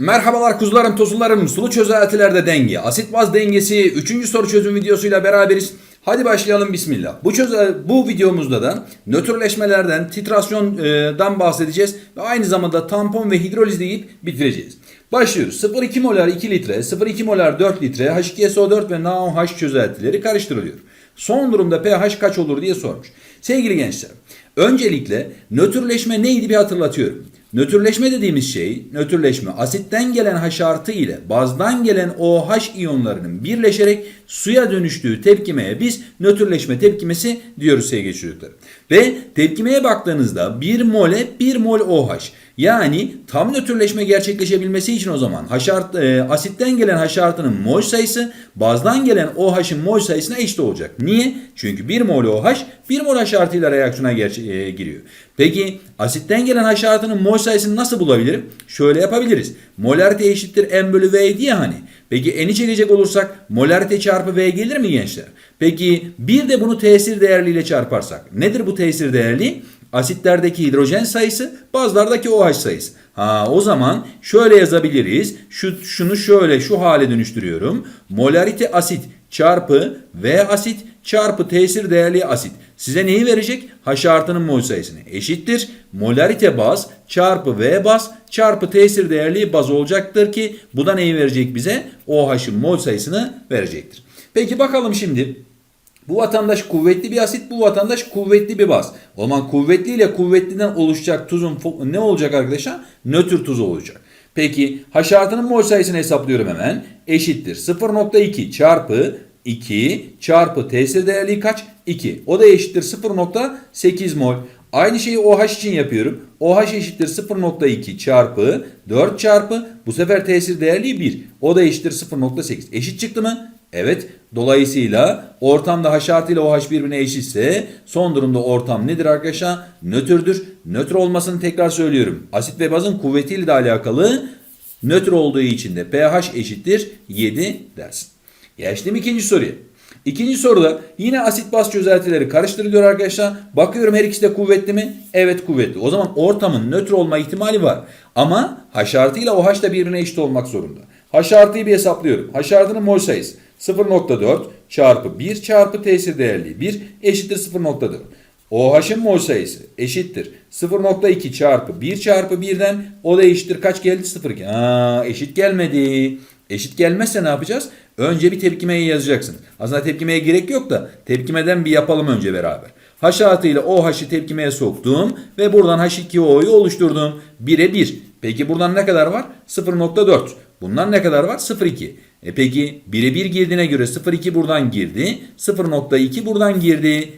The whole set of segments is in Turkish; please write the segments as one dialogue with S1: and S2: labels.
S1: Merhabalar kuzularım, tozularım, sulu çözeltilerde denge, asit baz dengesi 3. soru çözüm videosuyla beraberiz. Hadi başlayalım bismillah. Bu çözel bu videomuzda da nötrleşmelerden, titrasyondan bahsedeceğiz ve aynı zamanda tampon ve hidroliz deyip bitireceğiz. Başlıyoruz. 0,2 molar 2 litre, 0,2 molar 4 litre, H2SO4 ve NaOH çözeltileri karıştırılıyor. Son durumda pH kaç olur diye sormuş. Sevgili gençler, öncelikle nötrleşme neydi bir hatırlatıyorum. Nötrleşme dediğimiz şey, nötrleşme asitten gelen H artı ile bazdan gelen OH iyonlarının birleşerek suya dönüştüğü tepkimeye biz nötrleşme tepkimesi diyoruz sevgili çocuklar. Ve tepkimeye baktığınızda 1 mole 1 mol OH. Yani tam nötrleşme gerçekleşebilmesi için o zaman H art, e, asitten gelen H artının mol sayısı bazdan gelen OH'ın mol sayısına eşit olacak. Niye? Çünkü 1 mol OH 1 mol H artı ile reaksiyona e, giriyor. Peki asitten gelen H artının mol sayısını nasıl bulabilirim? Şöyle yapabiliriz. Molarite eşittir M bölü V diye hani. Peki N'i çekecek olursak molarite çarpı V gelir mi gençler? Peki bir de bunu tesir değerliyle çarparsak. Nedir bu tesir değerli? Asitlerdeki hidrojen sayısı, bazlardaki OH sayısı. Ha o zaman şöyle yazabiliriz. Şu şunu şöyle şu hale dönüştürüyorum. Molarite asit çarpı V asit çarpı tesir değerli asit. Size neyi verecek? H artının mol sayısını. Eşittir. Molarite baz çarpı V baz çarpı tesir değerli baz olacaktır ki bu da neyi verecek bize? OH'ın mol sayısını verecektir. Peki bakalım şimdi. Bu vatandaş kuvvetli bir asit, bu vatandaş kuvvetli bir baz. O zaman kuvvetli ile kuvvetliden oluşacak tuzun ne olacak arkadaşlar? Nötr tuz olacak. Peki H artının mol sayısını hesaplıyorum hemen. Eşittir 0.2 çarpı 2 çarpı tesir değerli kaç? 2. O da eşittir 0.8 mol. Aynı şeyi OH için yapıyorum. OH eşittir 0.2 çarpı 4 çarpı bu sefer tesir değerli 1. O da eşittir 0.8. Eşit çıktı mı? Evet. Dolayısıyla ortamda H artı ile OH birbirine eşitse son durumda ortam nedir arkadaşlar? Nötrdür. Nötr olmasını tekrar söylüyorum. Asit ve bazın kuvvetiyle de alakalı nötr olduğu için de pH eşittir 7 dersin. Geçtim ikinci soruya. İkinci soruda yine asit baz çözeltileri karıştırılıyor arkadaşlar. Bakıyorum her ikisi de kuvvetli mi? Evet kuvvetli. O zaman ortamın nötr olma ihtimali var. Ama H artı ile OH da birbirine eşit olmak zorunda. H artıyı bir hesaplıyorum. H artının mol sayısı 0.4 çarpı 1 çarpı tesir değerli 1 eşittir 0.4. OH'ın mol sayısı eşittir 0.2 çarpı 1 çarpı 1'den o da eşittir kaç geldi? 0.2. Aa, eşit gelmedi. Eşit gelmezse ne yapacağız? Önce bir tepkimeyi yazacaksın. Aslında tepkimeye gerek yok da tepkimeden bir yapalım önce beraber. H artı ile OH'ı tepkimeye soktum ve buradan H2O'yu oluşturdum. 1'e 1. Peki buradan ne kadar var? 0.4. Bundan ne kadar var? 0.2. E peki 1'e 1 girdiğine göre 0.2 buradan girdi. 0.2 buradan girdi.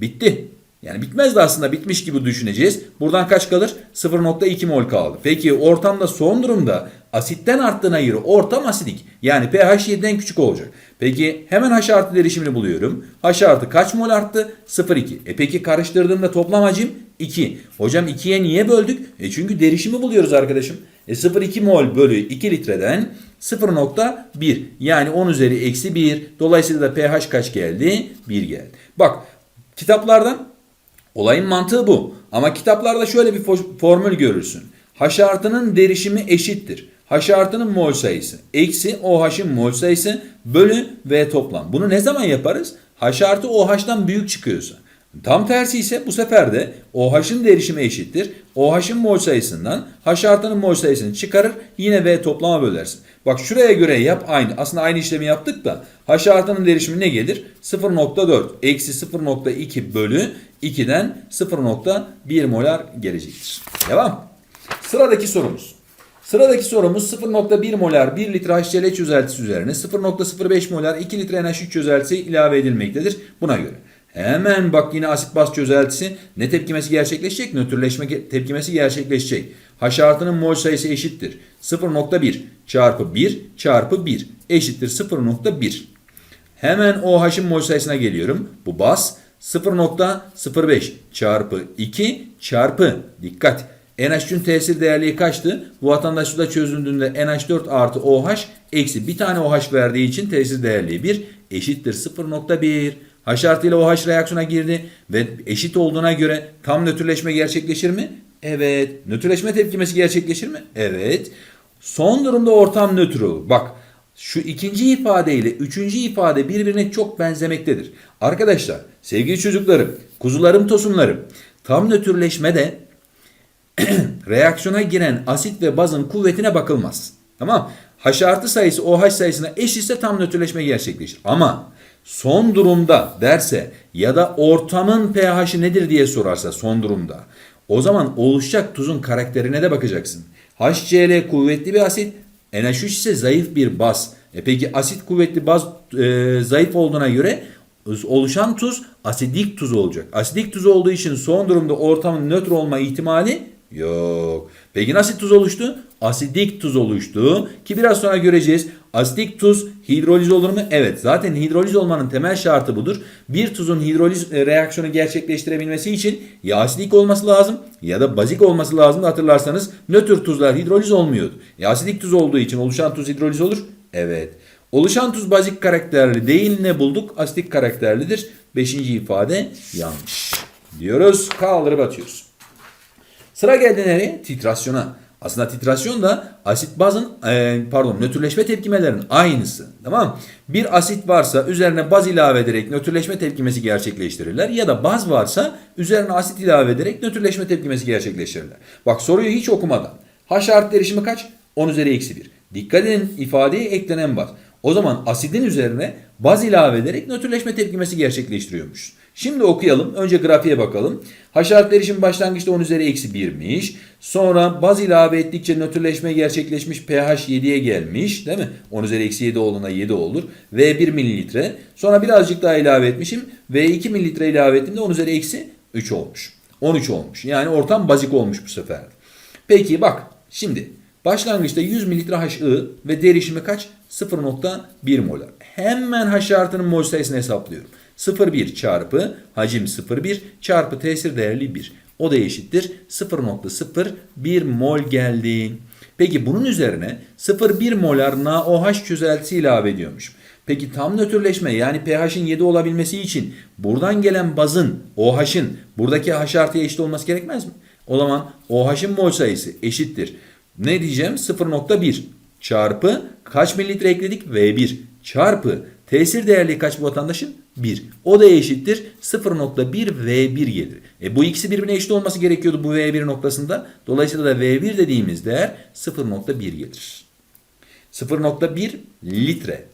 S1: Bitti. Yani bitmez de aslında bitmiş gibi düşüneceğiz. Buradan kaç kalır? 0.2 mol kaldı. Peki ortamda son durumda asitten arttığına göre ortam asidik. Yani pH 7'den küçük olacak. Peki hemen H artı derişimini buluyorum. H artı kaç mol arttı? 0.2. E peki karıştırdığımda toplam hacim 2. Hocam 2'ye niye böldük? E çünkü derişimi buluyoruz arkadaşım. E 0.2 mol bölü 2 litreden 0.1 yani 10 üzeri eksi 1. Dolayısıyla da pH kaç geldi? 1 geldi. Bak kitaplardan Olayın mantığı bu. Ama kitaplarda şöyle bir fo- formül görürsün. H artının derişimi eşittir. H artının mol sayısı eksi OH'ın mol sayısı bölü V toplam. Bunu ne zaman yaparız? H artı OH'dan büyük çıkıyorsa. Tam tersi ise bu sefer de OH'ın derişimi eşittir. OH'ın mol sayısından H artının mol sayısını çıkarır. Yine V toplama bölersin. Bak şuraya göre yap aynı. Aslında aynı işlemi yaptık da H artının derişimi ne gelir? 0.4 eksi 0.2 bölü 2'den 0.1 molar gelecektir. Devam. Sıradaki sorumuz. Sıradaki sorumuz 0.1 molar 1 litre HCl çözeltisi üzerine 0.05 molar 2 litre NH3 çözeltisi ilave edilmektedir. Buna göre. Hemen bak yine asit baz çözeltisi ne tepkimesi gerçekleşecek? Nötrleşme tepkimesi gerçekleşecek. H artının mol sayısı eşittir. 0.1 çarpı 1 çarpı 1 eşittir 0.1. Hemen OH'ın mol sayısına geliyorum. Bu baz 0.05 çarpı 2 çarpı dikkat. NH3'ün tesir değerliği kaçtı? Bu vatandaş suda çözüldüğünde NH4 artı OH eksi bir tane OH verdiği için tesir değerliği 1 eşittir 0.1. H artı ile OH reaksiyona girdi ve eşit olduğuna göre tam nötrleşme gerçekleşir mi? Evet. Nötrleşme tepkimesi gerçekleşir mi? Evet. Son durumda ortam nötr olur. Bak şu ikinci ifade ile üçüncü ifade birbirine çok benzemektedir. Arkadaşlar sevgili çocuklarım, kuzularım, tosunlarım tam nötrleşmede reaksiyona giren asit ve bazın kuvvetine bakılmaz. Tamam H artı sayısı OH sayısına eşitse tam nötrleşme gerçekleşir. Ama son durumda derse ya da ortamın pH'i nedir diye sorarsa son durumda o zaman oluşacak tuzun karakterine de bakacaksın. HCl kuvvetli bir asit, NH3 ise zayıf bir baz. E peki asit kuvvetli baz e, zayıf olduğuna göre oluşan tuz asidik tuz olacak. Asidik tuz olduğu için son durumda ortamın nötr olma ihtimali yok. Peki nasıl tuz oluştu? Asidik tuz oluştu ki biraz sonra göreceğiz. Asidik tuz hidroliz olur mu? Evet. Zaten hidroliz olmanın temel şartı budur. Bir tuzun hidroliz e, reaksiyonu gerçekleştirebilmesi için ya asidik olması lazım ya da bazik olması lazım. Hatırlarsanız nötr tuzlar hidroliz olmuyordu. Ya asidik tuz olduğu için oluşan tuz hidroliz olur. Evet. Oluşan tuz bazik karakterli değil ne bulduk? Asitik karakterlidir. Beşinci ifade yanlış. Diyoruz kaldırıp atıyoruz. Sıra geldi nereye? Titrasyona. Aslında titrasyon da asit bazın e, pardon nötrleşme tepkimelerinin aynısı. Tamam? Bir asit varsa üzerine baz ilave ederek nötrleşme tepkimesi gerçekleştirirler. Ya da baz varsa üzerine asit ilave ederek nötrleşme tepkimesi gerçekleştirirler. Bak soruyu hiç okumadan. H artı derişimi kaç? 10 üzeri eksi 1. Dikkat edin ifadeye eklenen baz. O zaman asidin üzerine baz ilave ederek nötrleşme tepkimesi gerçekleştiriyormuş. Şimdi okuyalım. Önce grafiğe bakalım. H harfleri başlangıçta 10 üzeri eksi 1'miş. Sonra baz ilave ettikçe nötrleşme gerçekleşmiş. pH 7'ye gelmiş. Değil mi? 10 üzeri eksi 7 olduğuna 7 olur. V 1 mililitre. Sonra birazcık daha ilave etmişim. V 2 mililitre ilave ettiğimde 10 üzeri eksi 3 olmuş. 13 olmuş. Yani ortam bazik olmuş bu sefer. Peki bak şimdi başlangıçta 100 mililitre HI ve derişimi kaç? 0.1 molar. Hemen H mol sayısını hesaplıyorum. 0,1 çarpı hacim 0,1 çarpı tesir değerli 1. O da eşittir 0.01 mol geldi. Peki bunun üzerine 0,1 molar NaOH çözeltisi ilave ediyormuş. Peki tam nötrleşme yani pH'in 7 olabilmesi için buradan gelen bazın OH'ın buradaki H artıya eşit olması gerekmez mi? O zaman OH'ın mol sayısı eşittir. Ne diyeceğim? 0.1 çarpı kaç mililitre ekledik? V1 çarpı tesir değerli kaç bu vatandaşın? 1. O da eşittir 0.1 V1 gelir. E bu ikisi birbirine eşit olması gerekiyordu bu V1 noktasında. Dolayısıyla da V1 dediğimiz değer 0.1 gelir. 0.1 litre.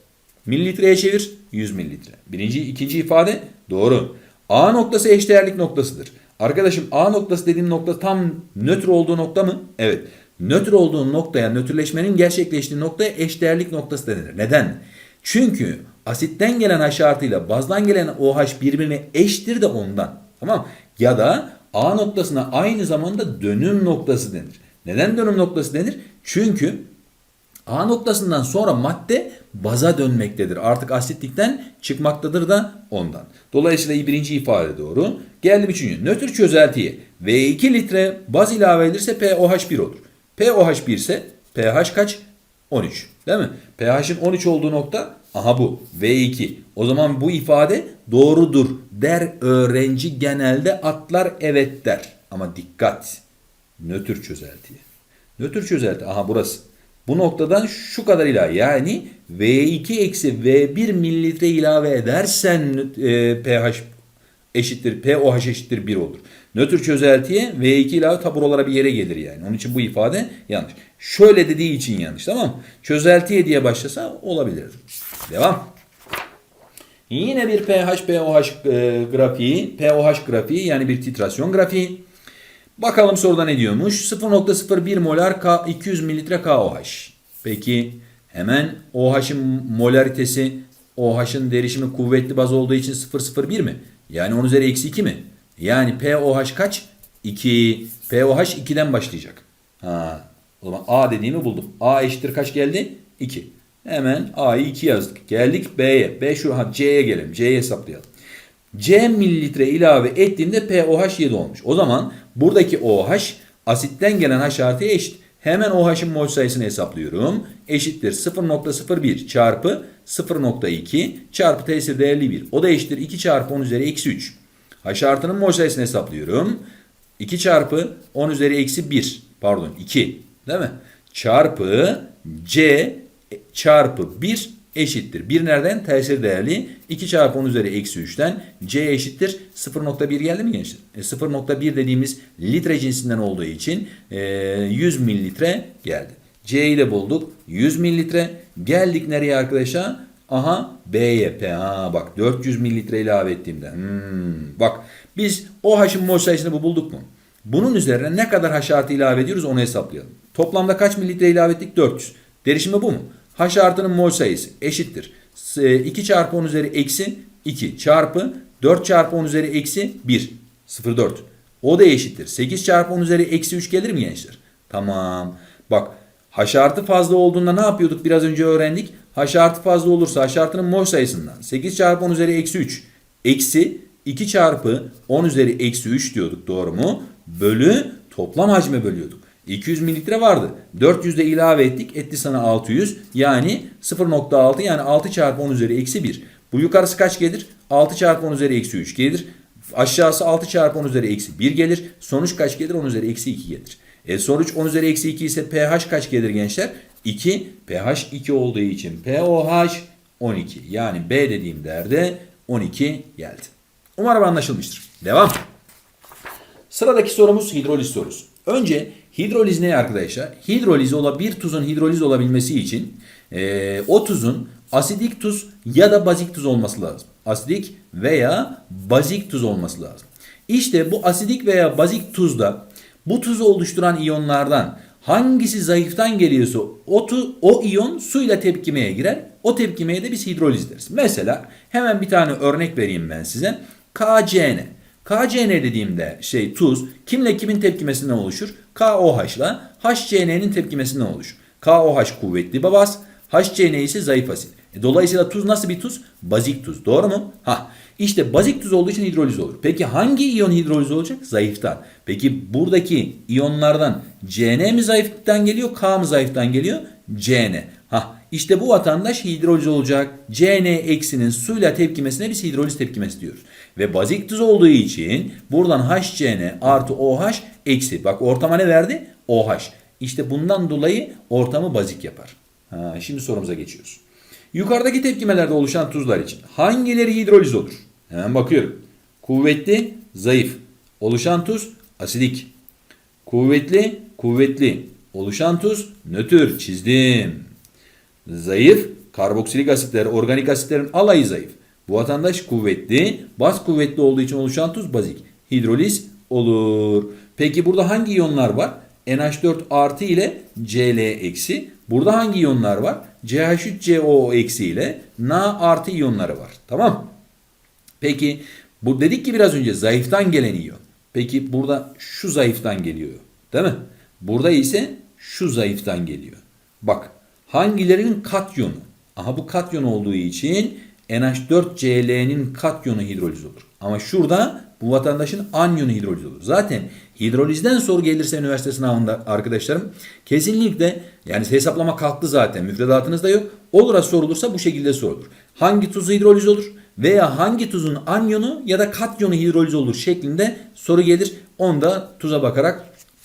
S1: Mililitreye çevir 100 mililitre. Birinci, ikinci ifade doğru. A noktası eşdeğerlik noktasıdır. Arkadaşım A noktası dediğim nokta tam nötr olduğu nokta mı? Evet. Nötr olduğu noktaya, nötrleşmenin gerçekleştiği noktaya eşdeğerlik noktası denir. Neden? Çünkü asitten gelen H artıyla bazdan gelen OH birbirine eşittir de ondan. Tamam Ya da A noktasına aynı zamanda dönüm noktası denir. Neden dönüm noktası denir? Çünkü A noktasından sonra madde baza dönmektedir. Artık asitlikten çıkmaktadır da ondan. Dolayısıyla birinci ifade doğru. Geldim üçüncü. Nötr çözeltiye V2 litre baz ilave edilirse POH1 olur. POH1 ise pH kaç? 13. Değil mi? pH'in 13 olduğu nokta aha bu. V2. O zaman bu ifade doğrudur der öğrenci genelde atlar evet der. Ama dikkat. Nötr çözeltiye. Nötr çözelti aha burası. Bu noktadan şu kadar ilave yani V2 eksi V1 mililitre ilave edersen e, pH eşittir POH eşittir 1 olur. Nötr çözeltiye V2 ilave tabur olarak bir yere gelir yani. Onun için bu ifade yanlış. Şöyle dediği için yanlış tamam mı? Çözeltiye diye başlasa olabilir. Devam. Yine bir pH POH e, grafiği, POH grafiği yani bir titrasyon grafiği. Bakalım soruda ne diyormuş? 0.01 molar K 200 mililitre KOH. Peki hemen OH'ın molaritesi OH'ın derişimi kuvvetli baz olduğu için 0.01 mi? Yani 10 üzeri eksi 2 mi? Yani POH kaç? 2. POH 2'den başlayacak. Ha, o zaman A dediğimi buldum. A eşittir kaç geldi? 2. Hemen A'yı 2 yazdık. Geldik B'ye. B şu ha C'ye gelelim. C'ye hesaplayalım. C mililitre ilave ettiğimde POH 7 olmuş. O zaman buradaki OH asitten gelen H artıya eşit. Hemen OH'ın mol sayısını hesaplıyorum. Eşittir 0.01 çarpı 0.2 çarpı tesir değerli 1. O da eşittir 2 çarpı 10 üzeri eksi 3. H artının mol sayısını hesaplıyorum. 2 çarpı 10 üzeri eksi 1. Pardon 2. Değil mi? çarpı C çarpı 1 eşittir. 1 nereden? Tesir değerli. 2 çarpı 10 üzeri eksi 3'ten C eşittir. 0.1 geldi mi gençler? E, 0.1 dediğimiz litre cinsinden olduğu için e, 100 mililitre geldi. C'yi de bulduk. 100 mililitre. Geldik nereye arkadaşlar? Aha B'ye. P. Ha, bak 400 mililitre ilave ettiğimde. Hmm, bak biz o H'ın mol sayısını bu bulduk mu? Bunun üzerine ne kadar H artı ilave ediyoruz onu hesaplayalım. Toplamda kaç mililitre ilave ettik? 400. Derişimi bu mu? H artının mol sayısı eşittir. 2 çarpı 10 üzeri eksi 2 çarpı 4 çarpı 10 üzeri eksi 1. 0,4. O da eşittir. 8 çarpı 10 üzeri eksi 3 gelir mi gençler? Tamam. Bak H artı fazla olduğunda ne yapıyorduk biraz önce öğrendik. H artı fazla olursa H artının mol sayısından 8 çarpı 10 üzeri eksi 3 eksi 2 çarpı 10 üzeri eksi 3 diyorduk doğru mu? Bölü toplam hacme bölüyorduk. 200 mililitre vardı. 400 de ilave ettik. Etti sana 600. Yani 0.6 yani 6 çarpı 10 üzeri eksi 1. Bu yukarısı kaç gelir? 6 çarpı 10 üzeri eksi 3 gelir. Aşağısı 6 çarpı 10 üzeri eksi 1 gelir. Sonuç kaç gelir? 10 üzeri eksi 2 gelir. E sonuç 10 üzeri eksi 2 ise pH kaç gelir gençler? 2. pH 2 olduğu için pOH 12. Yani B dediğim değerde 12 geldi. Umarım anlaşılmıştır. Devam. Sıradaki sorumuz hidroliz sorusu. Önce hidroliz ne arkadaşlar? Hidroliz ola bir tuzun hidroliz olabilmesi için e, o tuzun asidik tuz ya da bazik tuz olması lazım. Asidik veya bazik tuz olması lazım. İşte bu asidik veya bazik tuzda bu tuzu oluşturan iyonlardan hangisi zayıftan geliyorsa o, tu, o iyon suyla tepkimeye girer. O tepkimeye de biz hidroliz deriz. Mesela hemen bir tane örnek vereyim ben size. KCN. KCN dediğimde şey tuz kimle kimin tepkimesinden oluşur? KOH ile HCN'nin tepkimesinden oluşur. KOH kuvvetli baz, HCN ise zayıf asit. E, dolayısıyla tuz nasıl bir tuz? Bazik tuz. Doğru mu? Ha. İşte bazik tuz olduğu için hidroliz olur. Peki hangi iyon hidroliz olacak? Zayıftan. Peki buradaki iyonlardan CN mi zayıftan geliyor, K mı zayıftan geliyor? CN. Ha. İşte bu vatandaş hidroliz olacak. CN eksinin suyla tepkimesine biz hidroliz tepkimesi diyoruz. Ve bazik tuz olduğu için buradan HCN artı OH eksi. Bak ortama ne verdi? OH. İşte bundan dolayı ortamı bazik yapar. Ha, şimdi sorumuza geçiyoruz. Yukarıdaki tepkimelerde oluşan tuzlar için hangileri hidroliz olur? Hemen bakıyorum. Kuvvetli, zayıf. Oluşan tuz asidik. Kuvvetli, kuvvetli. Oluşan tuz nötr çizdim. Zayıf, karboksilik asitler, organik asitlerin alayı zayıf. Bu vatandaş kuvvetli, baz kuvvetli olduğu için oluşan tuz bazik. Hidroliz olur. Peki burada hangi iyonlar var? NH4 artı ile Cl eksi. Burada hangi iyonlar var? CH3CO eksi ile Na artı iyonları var. Tamam. Peki bu dedik ki biraz önce zayıftan gelen iyon. Peki burada şu zayıftan geliyor. Değil mi? Burada ise şu zayıftan geliyor. Bak hangilerinin katyonu? Aha bu katyon olduğu için NH4Cl'nin katyonu hidroliz olur. Ama şurada bu vatandaşın anyonu hidroliz olur. Zaten hidrolizden soru gelirse üniversite sınavında arkadaşlarım kesinlikle yani hesaplama kalktı zaten müfredatınızda yok. Olura sorulursa bu şekilde sorulur. Hangi tuzu hidroliz olur veya hangi tuzun anyonu ya da katyonu hidroliz olur şeklinde soru gelir. Onu da tuza bakarak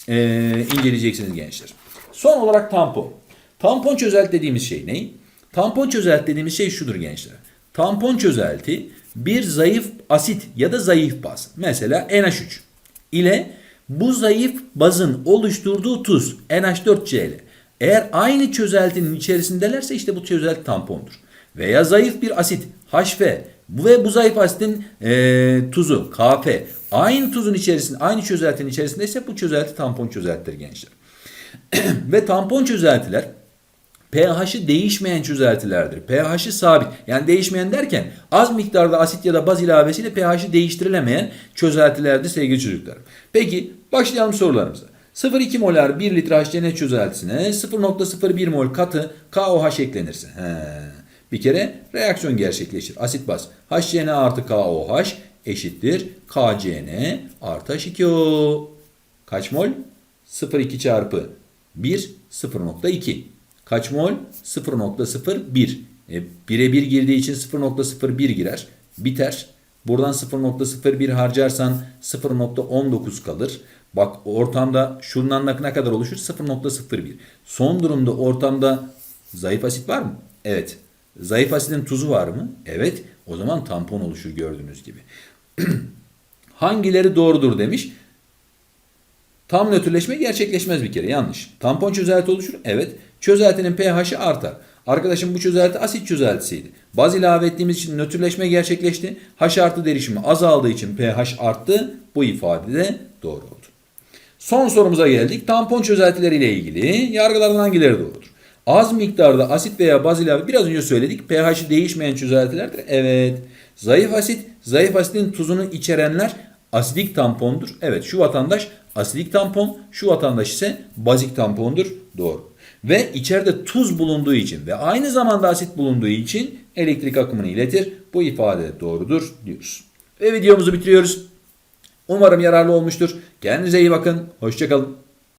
S1: e, inceleyeceksiniz gençler. Son olarak tampon. Tampon çözelti dediğimiz şey ne? Tampon çözelti dediğimiz şey şudur gençler. Tampon çözelti bir zayıf asit ya da zayıf baz. Mesela NH3 ile bu zayıf bazın oluşturduğu tuz NH4Cl. Eğer aynı çözeltinin içerisindelerse işte bu çözelti tampondur. Veya zayıf bir asit HF ve bu zayıf asitin e, tuzu KF aynı tuzun içerisinde aynı çözeltinin içerisindeyse bu çözelti tampon çözeltidir gençler. ve tampon çözeltiler pH'i değişmeyen çözeltilerdir. pH'i sabit. Yani değişmeyen derken az miktarda asit ya da baz ilavesiyle pH'i değiştirilemeyen çözeltilerdir sevgili çocuklar. Peki başlayalım sorularımıza. 0,2 molar 1 litre HCN çözeltisine 0,01 mol katı KOH eklenirse. He. Bir kere reaksiyon gerçekleşir. Asit baz HCN artı KOH eşittir KCN artı H2O. Kaç mol? 0,2 çarpı 1 0,2. Kaç mol? 0.01. E, 1'e 1 girdiği için 0.01 girer. Biter. Buradan 0.01 harcarsan 0.19 kalır. Bak ortamda şundan ne kadar oluşur? 0.01. Son durumda ortamda zayıf asit var mı? Evet. Zayıf asitin tuzu var mı? Evet. O zaman tampon oluşur gördüğünüz gibi. Hangileri doğrudur demiş. Tam nötrleşme gerçekleşmez bir kere yanlış. Tampon çözelti oluşur. Evet. Çözeltinin pH'i artar. Arkadaşım bu çözelti asit çözeltisiydi. Baz ilave ettiğimiz için nötrleşme gerçekleşti. H artı derişimi azaldığı için pH arttı. Bu ifade de doğru oldu. Son sorumuza geldik. Tampon çözeltileri ile ilgili yargılardan hangileri doğrudur? Az miktarda asit veya baz ilave biraz önce söyledik. pH'i değişmeyen çözeltilerdir. Evet. Zayıf asit, zayıf asitin tuzunu içerenler asidik tampondur. Evet şu vatandaş asidik tampon, şu vatandaş ise bazik tampondur. Doğru. Ve içeride tuz bulunduğu için ve aynı zamanda asit bulunduğu için elektrik akımını iletir. Bu ifade doğrudur diyoruz. Ve videomuzu bitiriyoruz. Umarım yararlı olmuştur. Kendinize iyi bakın. Hoşçakalın.